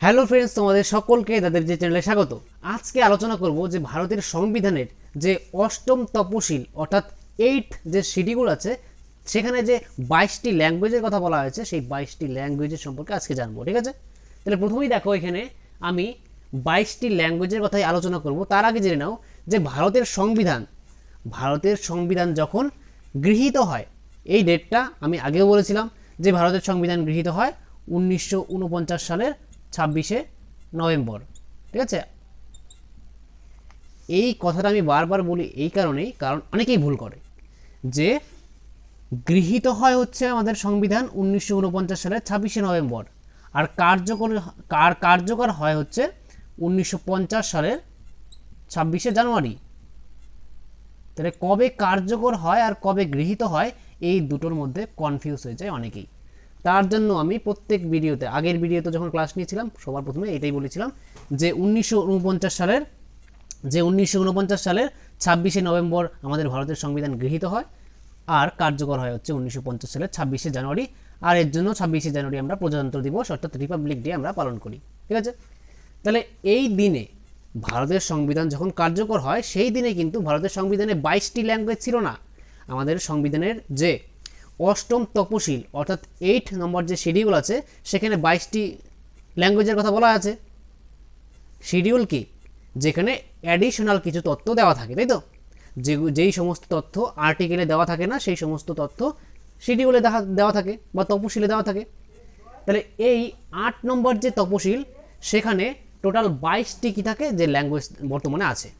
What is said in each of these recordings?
Hello friends তোমাদের সকলকে তাদের যে চ্যানেলে স্বাগত। আজকে আলোচনা করব যে ভারতের সংবিধানের যে অষ্টম তপশিল, অর্থাৎ এইট যে শিডিউল আছে, সেখানে যে বাইশটি ল্যাঙ্গুয়েজের কথা বলা হয়েছে, সেই বাইশটি ল্যাঙ্গুয়েজের সম্পর্কে আজকে জানব, ঠিক আছে? তাহলে প্রথমেই দেখো এখানে আমি বাইশটি ল্যাঙ্গুয়েজের কথাই আলোচনা করব। তার আগে জেনে নাও যে ভারতের সংবিধান ভারতের সংবিধান যখন গৃহীত হয়, এই ডেটটা আমি আগেও বলেছিলাম যে ভারতের সংবিধান গৃহীত হয় উনিশশো উনপঞ্চাশ সালের ছাব্বিশে নভেম্বর, ঠিক আছে? এই কথাটা আমি বারবার বলি এই কারণেই, কারণ অনেকেই ভুল করে। যে গৃহীত হয় হচ্ছে আমাদের সংবিধান উনিশশো উনপঞ্চাশ সালের ছাব্বিশে নভেম্বর, আর কার্যকর, কার কার্যকর হয় হচ্ছে উনিশশো পঞ্চাশ সালের ছাব্বিশে জানুয়ারি। তাহলে কবে কার্যকর হয় আর কবে গৃহীত হয়, এই দুটোর মধ্যে কনফিউজ হয়ে যায় অনেকেই। তার জন্য আমি প্রত্যেক ভিডিওতে, আগের ভিডিওতে যখন ক্লাস নিয়েছিলাম, সবার প্রথমে এটাই বলেছিলাম যে উনিশশো উনপঞ্চাশ সালের, যে উনিশশো উনপঞ্চাশ সালের ছাব্বিশে নভেম্বর আমাদের ভারতের সংবিধান গৃহীত হয়, আর কার্যকর হয় হচ্ছে উনিশশো পঞ্চাশ সালের ছাব্বিশে জানুয়ারি, আর এর জন্য ছাব্বিশে জানুয়ারি আমরা প্রজাতন্ত্র দিবস অর্থাৎ রিপাবলিক ডে আমরা পালন করি, ঠিক আছে? তাহলে এই দিনে ভারতের সংবিধান যখন কার্যকর হয়, সেই দিনে কিন্তু ভারতের সংবিধানে বাইশটি ল্যাঙ্গুয়েজ ছিল না। আমাদের সংবিধানের যে অষ্টম তপশিল, অর্থাৎ এইট নম্বর যে শিডিউল আছে, সেখানে বাইশটি ল্যাঙ্গুয়েজের কথা বলা আছে। শিডিউল কি? যেখানে অ্যাডিশনাল কিছু তথ্য দেওয়া থাকে, তাই তো? যে, যেই সমস্ত তথ্য আর্টিকেলে দেওয়া থাকে না, সেই সমস্ত তথ্য শিডিউলে দেখা, দেওয়া থাকে বা তপশিলে দেওয়া থাকে। তাহলে এই আট নম্বর যে তপশিল, সেখানে টোটাল বাইশটি কি থাকে? যে ল্যাঙ্গুয়েজ বর্তমানে আছে।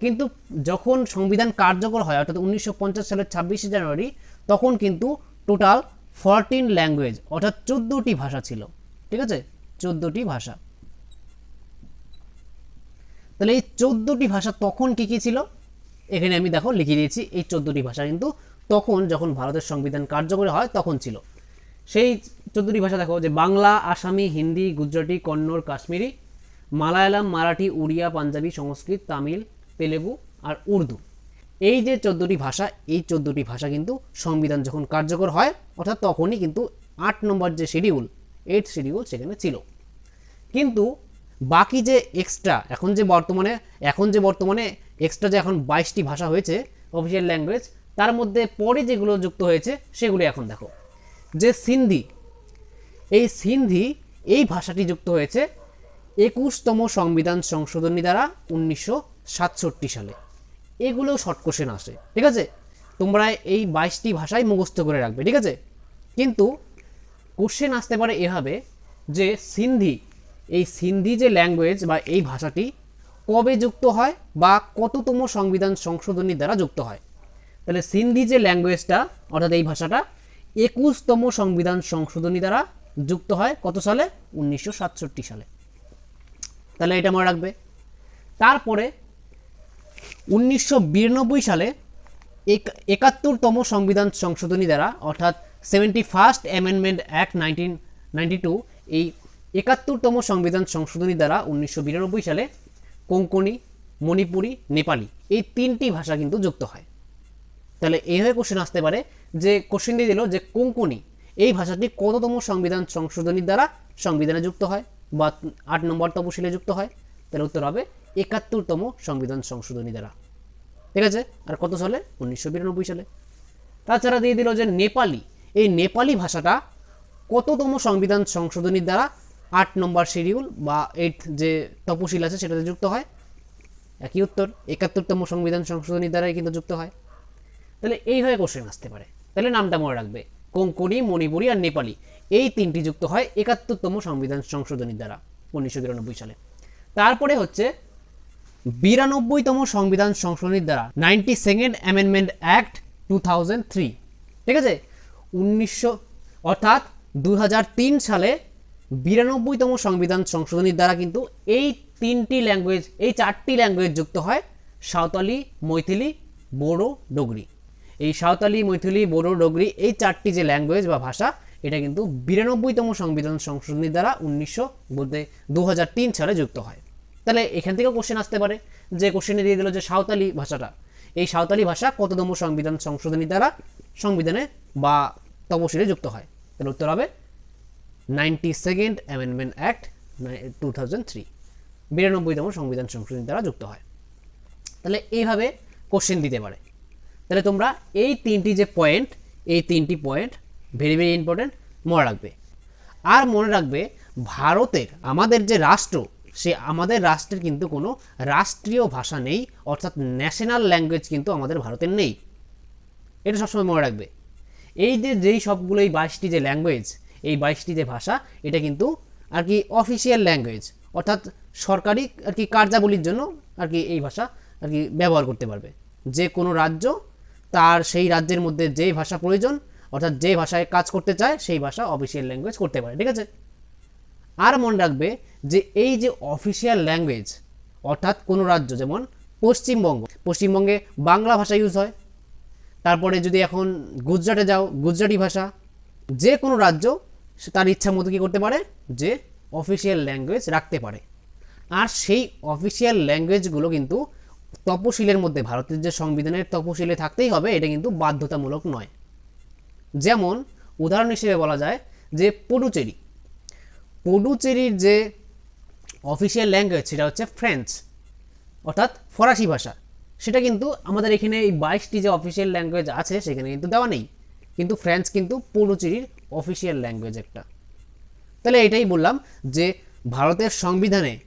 কিন্তু যখন সংবিধান কার্যকর হয়, অর্থাৎ উনিশশো পঞ্চাশ সালের ছাব্বিশে জানুয়ারি তখন কিন্তু টোটাল ফরটিন ল্যাঙ্গুয়েজ অর্থাৎ চোদ্দোটি ভাষা ছিল। ঠিক আছে? চোদ্দোটি ভাষা। তাহলে এই চোদ্দোটি ভাষা তখন কী কী ছিল? এখানে আমি দেখো লিখে দিয়েছি, এই চোদ্দোটি ভাষা কিন্তু তখন যখন ভারতের সংবিধান কার্যকরী হয় তখন ছিল। সেই চোদ্দোটি ভাষা দেখো, যে বাংলা, আসামি, হিন্দি, গুজরাটি, কন্নড়, কাশ্মীরি, মালায়ালাম, মারাঠি, উড়িয়া, পাঞ্জাবি, সংস্কৃত, তামিল, তেলেগু আর উর্দু। এই যে চোদ্দোটি ভাষা, এই চোদ্দোটি ভাষা কিন্তু সংবিধান যখন কার্যকর হয়, অর্থাৎ তখনই কিন্তু আট নম্বর যে শিডিউল এইট শিডিউল সেখানে ছিল। কিন্তু বাকি যে এক্সট্রা এখন যে বর্তমানে, এখন যে বর্তমানে এক্সট্রা যে এখন বাইশটি ভাষা হয়েছে অফিসিয়াল ল্যাঙ্গুয়েজ তার মধ্যে পরে যেগুলো যুক্ত হয়েছে, সেগুলো এখন দেখো। যে সিন্ধি, এই সিন্ধি, এই ভাষাটি যুক্ত হয়েছে একুশতম সংবিধান সংশোধনী দ্বারা উনিশশো সাতষট্টি সালে। এগুলোও শর্ট কোশ্চেন আসে, ঠিক আছে? তোমরা এই বাইশটি ভাষাই মুখস্থ করে রাখবে, ঠিক আছে? কিন্তু কোশ্চেন আসতে পারে এভাবে যে সিন্ধি, এই সিন্ধি যে ল্যাঙ্গুয়েজ বা এই ভাষাটি কবে যুক্ত হয় বা কততম সংবিধান সংশোধনী দ্বারা যুক্ত হয়? তাহলে সিন্ধি যে ল্যাঙ্গুয়েজটা অর্থাৎ এই ভাষাটা, একুশতম সংবিধান সংশোধনী দ্বারা যুক্ত হয় কত সালে? উনিশশো সাতষট্টি সালে। তাহলে এটা মনে রাখবে। তারপরে উনিশশো বিরানব্বই সালে এক- একাত্তরতম সংবিধান সংশোধনী দ্বারা, অর্থাৎ seventy first amendment act nineteen ninety two, এই একাত্তরতম সংবিধান সংশোধনী দ্বারা উনিশশো বিরানব্বই সালে কোঙ্কনি মণিপুরি, নেপালি, এই তিনটি ভাষা কিন্তু যুক্ত হয়। তাহলে এইভাবে কোশ্চেন আসতে পারে যে কোশ্চেন দিয়ে দিল যে কোঙ্কনি এই ভাষাটি কততম সংবিধান সংশোধনীর দ্বারা সংবিধানে যুক্ত হয় বা আট নম্বর তপশিলে যুক্ত হয়? তাহলে উত্তর হবে একাত্তরতম সংবিধান সংশোধনী দ্বারা। ঠিক আছে? আর কত সালে? উনিশশো বিরানব্বই সালে। তাছাড়া দিয়ে দিল যে নেপালি। এই নেপালি ভাষাটা কততম সংবিধান সংশোধনীর দ্বারা আট নম্বর শিডিউল বা এইট যে তপশিল আছে সেটাতে যুক্ত হয়? একই উত্তর, একাত্তরতম সংবিধান সংশোধনীর দ্বারাই কিন্তু যুক্ত হয়। তাহলে এইভাবে কোশ্চেন আসতে পারে। তাহলে নামটা মনে রাখবে। কোঙ্কনি মণিপুরি আর নেপালি। এই তিনটি যুক্ত হয় একাত্তরতম সংবিধান সংশোধনীর দ্বারা, উনিশশো বিরানব্বই সালে। তারপরে হচ্ছে বিরানব্বইতম সংবিধান সংশোধনীর দ্বারা ninety second amendment act two thousand three. ঠিক আছে? উনিশশো, অর্থাৎ দু হাজার তিন সালে বিরানব্বইতম সংবিধান সংশোধনীর দ্বারা কিন্তু এই তিনটি ল্যাঙ্গুয়েজ, এই চারটি ল্যাঙ্গুয়েজ যুক্ত হয়। সাঁওতালি, মৈথিলি, বোডো, ডোগরি। এই সাঁওতালি, মৈথিলি, বোডো, ডোগরি এই চারটি যে ল্যাঙ্গুয়েজ বা ভাষা, এটা কিন্তু বিরানব্বইতম সংবিধান সংশোধনীর দ্বারা উনিশশো বলতে দু হাজার তিন সালে যুক্ত হয়। তাহলে এখান থেকেও কোশ্চেন আসতে পারে যে কোশ্চেনে দিয়ে দিল যে সাঁওতালি ভাষাটা। এই সাঁওতালি ভাষা কততম সংবিধান সংশোধনী দ্বারা সংবিধানে বা তপশিলে যুক্ত হয়? তাহলে উত্তর হবে ninety second amendment act two thousand three বিরানব্বইতম সংবিধান সংশোধনী দ্বারা যুক্ত হয়। তাহলে এইভাবে কোশ্চেন দিতে পারে। তাহলে তোমরা এই তিনটি যে পয়েন্ট এই তিনটি পয়েন্ট ভেরি ভেরি ইম্পর্টেন্ট মনে রাখবে। আর মনে রাখবে ভারতের, আমাদের যে রাষ্ট্র সে আমাদের রাষ্ট্রের কিন্তু কোনো রাষ্ট্রীয় ভাষা নেই, অর্থাৎ ন্যাশনাল ল্যাঙ্গুয়েজ কিন্তু আমাদের ভারতের নেই। এটা সবসময় মনে রাখবে। এই যে, যেই সবগুলো এই বাইশটি যে ল্যাঙ্গুয়েজ এই বাইশটি যে ভাষা, এটা কিন্তু আর কি অফিসিয়াল ল্যাঙ্গুয়েজ অর্থাৎ সরকারি আর কি কার্যাবলীর জন্য আর কি এই ভাষা আর কি ব্যবহার করতে পারবে। যে কোনো রাজ্য তার সেই রাজ্যের মধ্যে যেই ভাষা প্রয়োজন, অর্থাৎ যে ভাষায় কাজ করতে চায়, সেই ভাষা অফিসিয়াল ল্যাঙ্গুয়েজ করতে পারে, ঠিক আছে? আর মনে রাখবে যে এই যে অফিসিয়াল ল্যাঙ্গুয়েজ অর্থাৎ কোনো রাজ্য, যেমন পশ্চিমবঙ্গ, পশ্চিমবঙ্গে বাংলা ভাষা ইউজ হয়। তারপরে যদি এখন গুজরাটে যাও, গুজরাটি ভাষা, যে কোনো রাজ্য তার ইচ্ছা মতো কী করতে পারে? যে অফিসিয়াল ল্যাঙ্গুয়েজ রাখতে পারে। আর সেই অফিসিয়াল ল্যাঙ্গুয়েজগুলো কিন্তু তপশিলের মধ্যে, ভারতের যে সংবিধানের তপশিলে থাকতেই হবে, এটা কিন্তু বাধ্যতামূলক নয়। যেমন, উদাহরণ হিসেবে বলা যায় যে পডুচেরি। পডুচেরির যে অফিসিয়াল ল্যাঙ্গুয়েজ সেটা হচ্ছে ফ্রেঞ্চ অর্থাৎ ফরাসি ভাষা। সেটা কিন্তু আমাদের এখানে এই বাইশটি যে অফিসিয়াল ল্যাঙ্গুয়েজ আছে, সেখানে কিন্তু দেওয়া নেই। কিন্তু ফ্রেঞ্চ কিন্তু পডুচেরির অফিসিয়াল ল্যাঙ্গুয়েজ একটা। তাহলে এটাই বললাম যে ভারতের সংবিধানে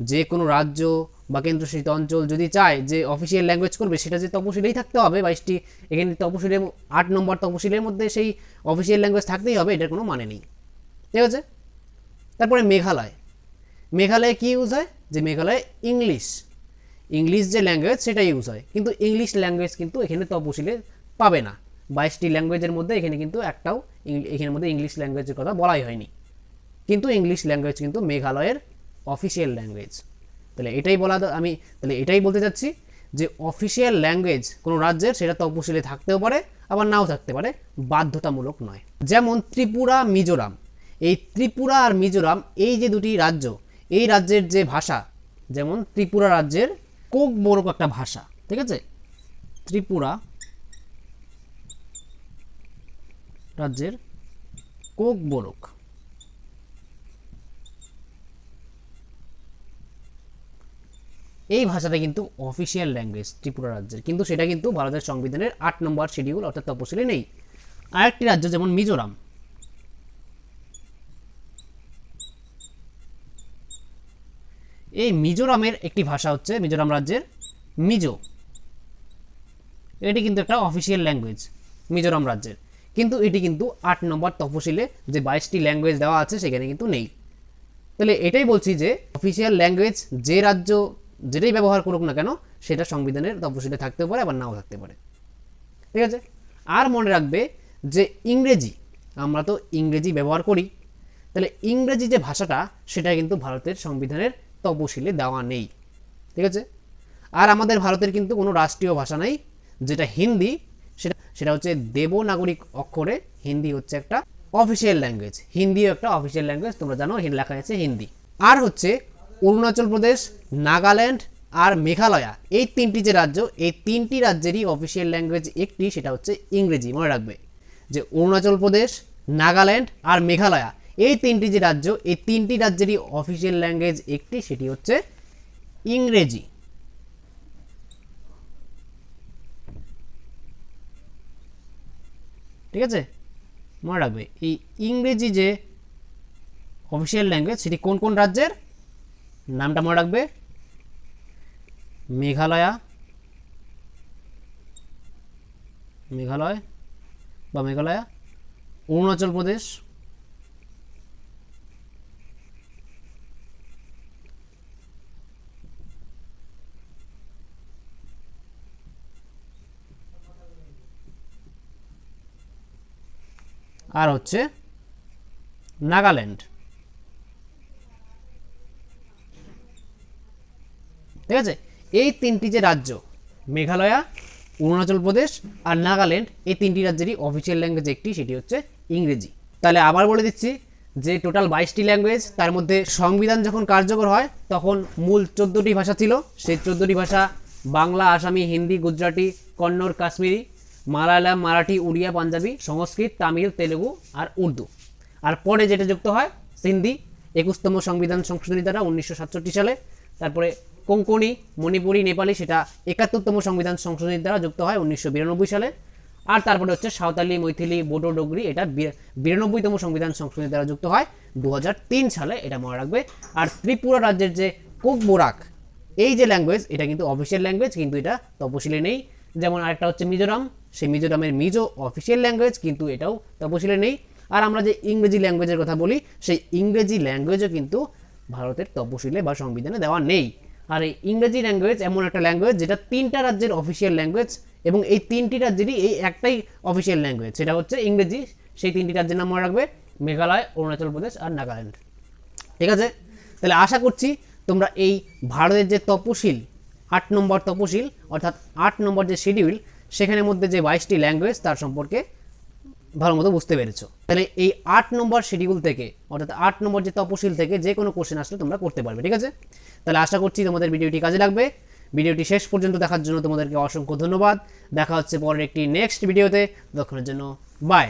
যে কোনো রাজ্য বা কেন্দ্রশাসিত অঞ্চল যদি চায় যে অফিসিয়াল ল্যাঙ্গুয়েজ করবে, সেটা যে তপশিলেই থাকতে হবে, বাইশটি, এখানে তপশিলের আট নম্বর তপশিলের মধ্যে সেই অফিসিয়াল ল্যাঙ্গুয়েজ থাকতেই হবে, এটার কোনো মানে নেই। ঠিক আছে? তারপরে মেঘালয়। মেঘালয়ে কী ইউজ হয়? যে মেঘালয়ে ইংলিশ। ইংলিশ যে ল্যাঙ্গুয়েজ সেটা ইউজ হয়। কিন্তু ইংলিশ ল্যাঙ্গুয়েজ কিন্তু এখানে তপশিলে পাবে না। বাইশটি ল্যাঙ্গুয়েজের মধ্যে এখানে কিন্তু একটাও এখানের মধ্যে ইংলিশ ল্যাঙ্গুয়েজের কথা বলাই হয়নি। কিন্তু ইংলিশ ল্যাঙ্গুয়েজ কিন্তু মেঘালয়ের অফিসিয়াল ল্যাঙ্গুয়েজ তাহলে এটাই বলা আমি তাহলে এটাই বলতে চাচ্ছি যে অফিসিয়াল ল্যাঙ্গুয়েজ কোনো রাজ্যের, সেটা তপশিলে থাকতেও পারে, আবার নাও থাকতে পারে, বাধ্যতামূলক নয়। যেমন ত্রিপুরা, মিজোরাম। এই ত্রিপুরা আর মিজোরাম, এই যে দুটি রাজ্য, এই রাজ্যের যে ভাষা, যেমন ত্রিপুরা রাজ্যের কোক মোরক একটা ভাষা, ঠিক আছে? ত্রিপুরা রাজ্যের কোক বোরক এই ভাষাটা কিন্তু অফিসিয়াল ল্যাঙ্গুয়েজ ত্রিপুরা রাজ্যের। কিন্তু সেটা কিন্তু ভারতের সংবিধানের আট নম্বর শিডিউল অর্থাৎ তপশিলে নেই। আরেকটি রাজ্য যেমন মিজোরাম এই মিজোরামের একটি ভাষা হচ্ছে মিজোরাম রাজ্যের মিজো। এটি কিন্তু একটা অফিসিয়াল ল্যাঙ্গুয়েজ মিজোরাম রাজ্যের। কিন্তু এটি কিন্তু আট নম্বর তফসিলে যে বাইশটি ল্যাঙ্গুয়েজ দেওয়া আছে সেখানে কিন্তু নেই। তাহলে এটাই বলছি যে অফিসিয়াল ল্যাঙ্গুয়েজ যে রাজ্য যেটাই ব্যবহার করুক না কেন, সেটা সংবিধানের তফসিলে থাকতেও পারে, আবার নাও থাকতে পারে। ঠিক আছে? আর মনে রাখবে যে ইংরেজি, আমরা তো ইংরেজি ব্যবহার করি। তাহলে ইংরেজি যে ভাষাটা, সেটা কিন্তু ভারতের সংবিধানের তপশিলে দেওয়া নেই, ঠিক আছে? আর আমাদের ভারতের কিন্তু কোনো রাষ্ট্রীয় ভাষা নাই, যেটা হিন্দি, সেটা সেটা হচ্ছে দেবনাগরিক অক্ষরে হিন্দি হচ্ছে একটা অফিসিয়াল ল্যাঙ্গুয়েজ হিন্দিও একটা অফিসিয়াল ল্যাঙ্গুয়েজ তোমরা জানো লেখা আছে হিন্দি। আর হচ্ছে অরুণাচল প্রদেশ, নাগাল্যান্ড আর মেঘালয়া, এই তিনটি যে রাজ্য, এই তিনটি রাজ্যেরই অফিসিয়াল ল্যাঙ্গুয়েজ একটি, সেটা হচ্ছে ইংরেজি, মনে রাখবে। যে অরুণাচল প্রদেশ, নাগাল্যান্ড আর মেঘালয়া এই তিনটি যে রাজ্য, এই তিনটি রাজ্যেরই অফিসিয়াল ল্যাঙ্গুয়েজ একটি, সেটি হচ্ছে ইংরেজি। ঠিক আছে? মনে রাখবে, এই ইংরেজি যে অফিসিয়াল ল্যাঙ্গুয়েজ সেটি কোন কোন রাজ্যের? নামটা মনে রাখবে। মেঘালয়া। মেঘালয় বা মেঘালয়া। অরুণাচল প্রদেশ। আর হচ্ছে নাগাল্যান্ড। ঠিক আছে? এই তিনটি যে রাজ্য, মেঘালয়া, অরুণাচল প্রদেশ আর নাগাল্যান্ড, এই তিনটি রাজ্যেরই অফিসিয়াল ল্যাঙ্গুয়েজ একটি, সেটি হচ্ছে ইংরেজি। তাহলে আবার বলে দিচ্ছি যে টোটাল বাইশটি ল্যাঙ্গুয়েজ তার মধ্যে সংবিধান যখন কার্যকর হয়, তখন মূল চোদ্দোটি ভাষা ছিল। সেই চোদ্দোটি ভাষা বাংলা, আসামি, হিন্দি, গুজরাটি, কন্নড়, কাশ্মীরি মালায়ালাম, মারাঠি, উড়িয়া, পাঞ্জাবি, সংস্কৃত, তামিল, তেলেগু আর উর্দু। আর পরে যেটা যুক্ত হয়, সিন্ধি, একুশতম সংবিধান সংশোধনী দ্বারা উনিশশো সাতষট্টি সালে। তারপরে কোঙ্কনি মণিপুরি, নেপালি, সেটা একাত্তরতম সংবিধান সংশোধনী দ্বারা যুক্ত হয় উনিশশো বিরানব্বই সালে। আর তারপরে হচ্ছে সাঁওতালি, মৈথিলি, বোডো, ডোগরি, এটা বিরানব্বইতম সংবিধান সংশোধনী দ্বারা যুক্ত হয়। দু হাজার তিন সালে এটা মনে রাখবে। আর ত্রিপুরা রাজ্যের যে কোক বোরাক এই যে ল্যাঙ্গুয়েজ এটা কিন্তু অফিসিয়াল ল্যাঙ্গুয়েজ কিন্তু এটা তপশিলে নেই। যেমন আরেকটা হচ্ছে মিজোরাম সেই মিজোরামের মিজো অফিসিয়াল ল্যাঙ্গুয়েজ কিন্তু এটাও তপশিলে নেই। আর আমরা যে ইংরেজি ল্যাঙ্গুয়েজের কথা বলি, সেই ইংরেজি ল্যাঙ্গুয়েজও কিন্তু ভারতের তপশিলে বা সংবিধানে দেওয়া নেই। আর এই ইংরেজি ল্যাঙ্গুয়েজ এমন একটা ল্যাঙ্গুয়েজ যেটা তিনটা রাজ্যের অফিসিয়াল ল্যাঙ্গুয়েজ এবং এই তিনটি রাজ্যেরই এই একটাই অফিসিয়াল ল্যাঙ্গুয়েজ সেটা হচ্ছে ইংরেজি, সেই তিনটি রাজ্যের নাম মনে রাখবে, মেঘালয়, অরুণাচল প্রদেশ আর নাগাল্যান্ড। ঠিক আছে? তাহলে আশা করছি তোমরা এই ভারতের যে তপশিল, আট নম্বর তপশিল, অর্থাৎ আট নম্বর যে শিডিউল সেখানের মধ্যে যে বাইশটি ল্যাঙ্গুয়েজ তার সম্পর্কে ভালো মতো বুঝতে পেরেছ। তাহলে এই আট নম্বর শিডিউল থেকে, অর্থাৎ আট নম্বর যে তপশিল থেকে যে কোনো কোশ্চেন আসলে তোমরা করতে পারবে, ঠিক আছে? তাহলে আশা করছি তোমাদের ভিডিওটি কাজে লাগবে। ভিডিওটি শেষ পর্যন্ত দেখার জন্য তোমাদেরকে অসংখ্য ধন্যবাদ। দেখা হচ্ছে পরের একটি নেক্সট ভিডিওতে ততক্ষণের জন্য বাই